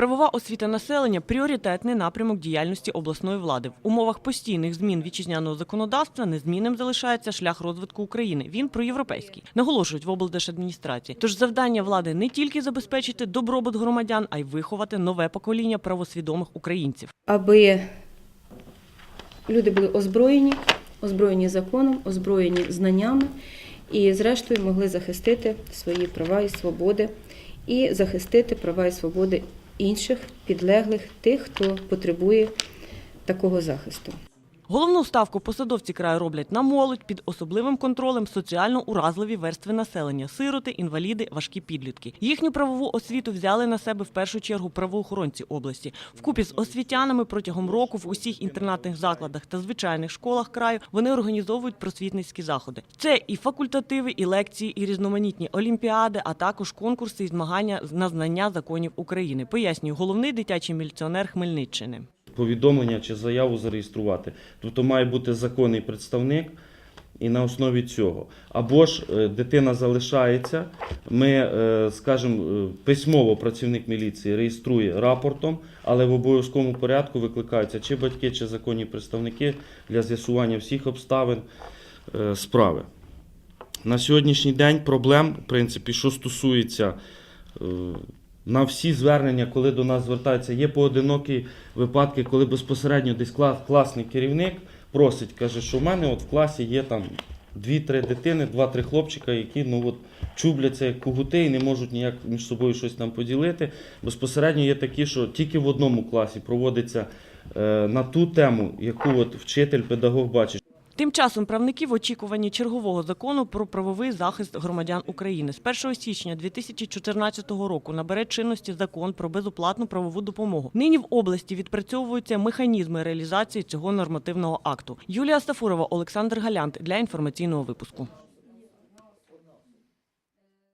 Правова освіта населення пріоритетний напрямок діяльності обласної влади. В умовах постійних змін вітчизняного законодавства незмінним залишається шлях розвитку України. Він проєвропейський, наголошують в облдержадміністрації. Тож завдання влади не тільки забезпечити добробут громадян, а й виховати нове покоління правосвідомих українців. аби люди були озброєні, озброєні законом, озброєні знаннями і, зрештою, могли захистити свої права і свободи, і захистити права і свободи інших підлеглих, тих, хто потребує такого захисту. Головну ставку посадовці краю роблять на молодь під особливим контролем соціально уразливі верстви населення сироти, інваліди, важкі підлітки. Їхню правову освіту взяли на себе в першу чергу правоохоронці області. Вкупі з освітянами протягом року в усіх інтернатних закладах та звичайних школах краю вони організовують просвітницькі заходи. Це і факультативи, і лекції, і різноманітні олімпіади, а також конкурси і змагання на знання законів України. Пояснює головний дитячий міліціонер Хмельниччини. Повідомлення чи заяву зареєструвати. Тобто має бути законний представник, і на основі цього. Або ж е, дитина залишається, ми, е, скажімо, е, письмово працівник міліції реєструє рапортом, але в обов'язковому порядку викликаються чи батьки, чи законні представники для з'ясування всіх обставин справи. На сьогоднішній день проблем, в принципі, що стосується на всі звернення, коли до нас звертаються, є поодинокі випадки, коли безпосередньо десь клас, класний керівник просить, каже, що в мене от в класі є там дві-три дитини, два-три хлопчика, які ну от чубляться як кугути і не можуть ніяк між собою щось там поділити. Безпосередньо є такі, що тільки в одному класі проводиться е, на ту тему, яку от вчитель, педагог бачить. Тим часом правники в очікуванні чергового закону про правовий захист громадян України з 1 січня 2014 року набере чинності закон про безоплатну правову допомогу. Нині в області відпрацьовуються механізми реалізації цього нормативного акту. Юлія Сафурова, Олександр Галянт для інформаційного випуску.